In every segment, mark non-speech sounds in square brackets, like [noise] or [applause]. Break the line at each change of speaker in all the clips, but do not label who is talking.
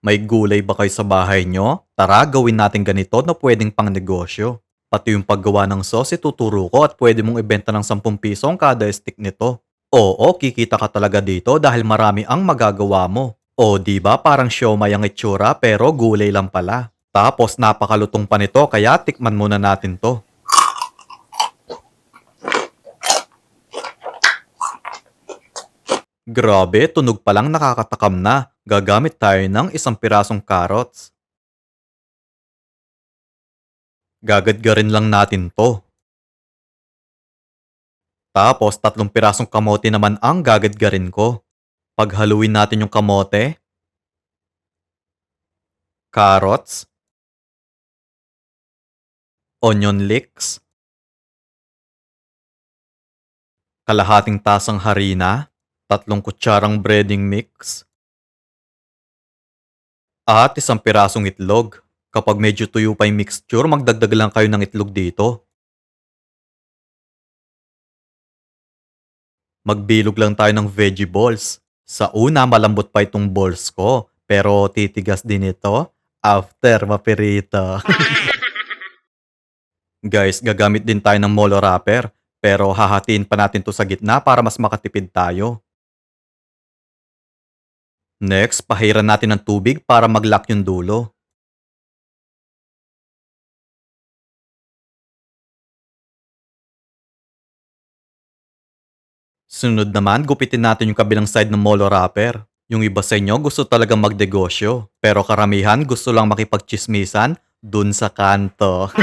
May gulay ba kayo sa bahay nyo? Tara, gawin natin ganito na pwedeng pang negosyo. Pati yung paggawa ng sauce, ituturo ko at pwede mong ibenta ng 10 piso ang kada stick nito. Oo, kikita ka talaga dito dahil marami ang magagawa mo. O di ba parang siomay ang itsura pero gulay lang pala. Tapos napakalutong pa nito kaya tikman muna natin to. Grabe, tunog pa lang nakakatakam na. Gagamit tayo ng isang pirasong carrots. Gagadgarin lang natin to. Tapos tatlong pirasong kamote naman ang gagadgarin ko. Paghaluin natin yung kamote, carrots, onion leeks, kalahating tasang harina, tatlong kutsarang breading mix, at isang pirasong itlog. Kapag medyo tuyo pa yung mixture, magdagdag lang kayo ng itlog dito. Magbilog lang tayo ng veggie balls. Sa una, malambot pa itong balls ko. Pero titigas din ito after mapirito. [laughs] Guys, gagamit din tayo ng molo wrapper. Pero hahatiin pa natin to sa gitna para mas makatipid tayo. Next, pahiran natin ng tubig para mag-lock yung dulo. Sunod naman, gupitin natin yung kabilang side ng molo wrapper. Yung iba sa inyo gusto talagang magnegosyo, pero karamihan gusto lang makipagchismisan dun sa kanto. [laughs]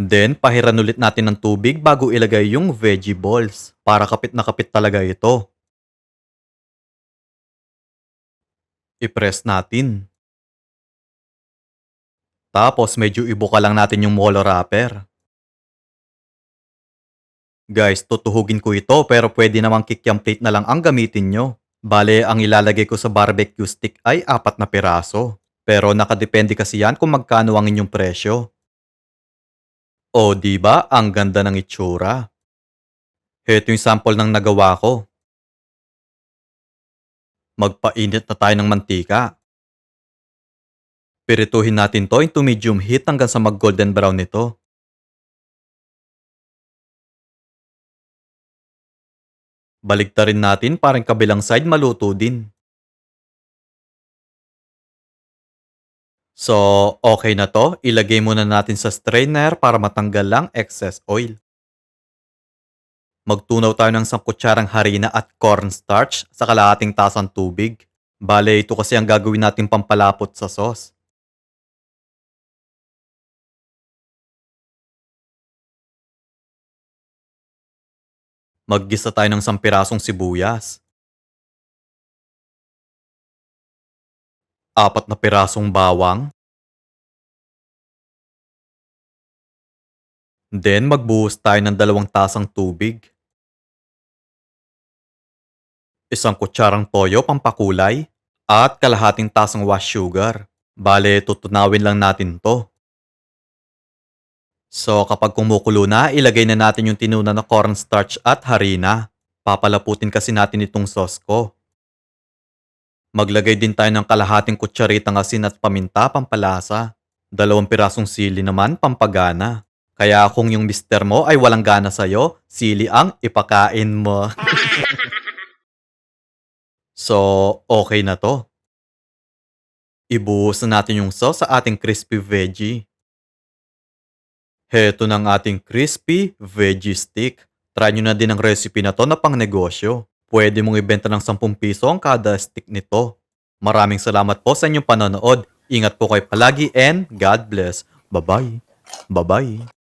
Then, pahiran ulit natin ng tubig bago ilagay yung veggie balls. Para kapit na kapit talaga ito. I-press natin. Tapos, medyo ibuka lang natin yung molo wrapper. Guys, tutuhugin ko ito pero pwede namang kikiam plate na lang ang gamitin nyo. Bale, ang ilalagay ko sa barbecue stick ay apat na piraso. Pero nakadepende kasi yan kung magkano ang inyong presyo. O, di ba? Ang ganda ng itsura. Heto yung sample ng nagawa ko. Magpainit na tayo ng mantika. Pirituhin natin to into medium heat hanggang sa mag-golden brown nito. Baligtarin natin parang kabilang side maluto din. So, okay na to. Ilagay muna natin sa strainer para matanggal lang excess oil. Magtunaw tayo ng isang kutsarang harina at cornstarch sa kalahating tasang tubig. Bale, ito kasi ang gagawin natin pampalapot sa sauce. Maggisa tayo ng isang pirasong sibuyas. Apat na pirasong bawang. Then magbuhos tayo ng dalawang tasang tubig. Isang kutsarang toyo pampakulay at kalahating tasang wash sugar. Bale, tutunawin lang natin to. So kapag kumukulo na, ilagay na natin yung tinuna na cornstarch at harina. Papalaputin kasi natin itong sauce ko. Maglagay din tayo ng kalahating kutsaritang asin at paminta pampalasa. Dalawang pirasong sili naman pampagana. Kaya kung yung mister mo ay walang gana sa'yo, sili ang ipakain mo. [laughs] so, okay na to. Ibuhos na natin yung sauce sa ating crispy veggie. Heto ng ating crispy veggie stick. Try nyo na din ang recipe na to na pang negosyo. Pwede mong ibenta ng 10 piso ang kada stick nito. Maraming salamat po sa inyong panonood. Ingat po kayo palagi and God bless. Bye-bye. Bye-bye.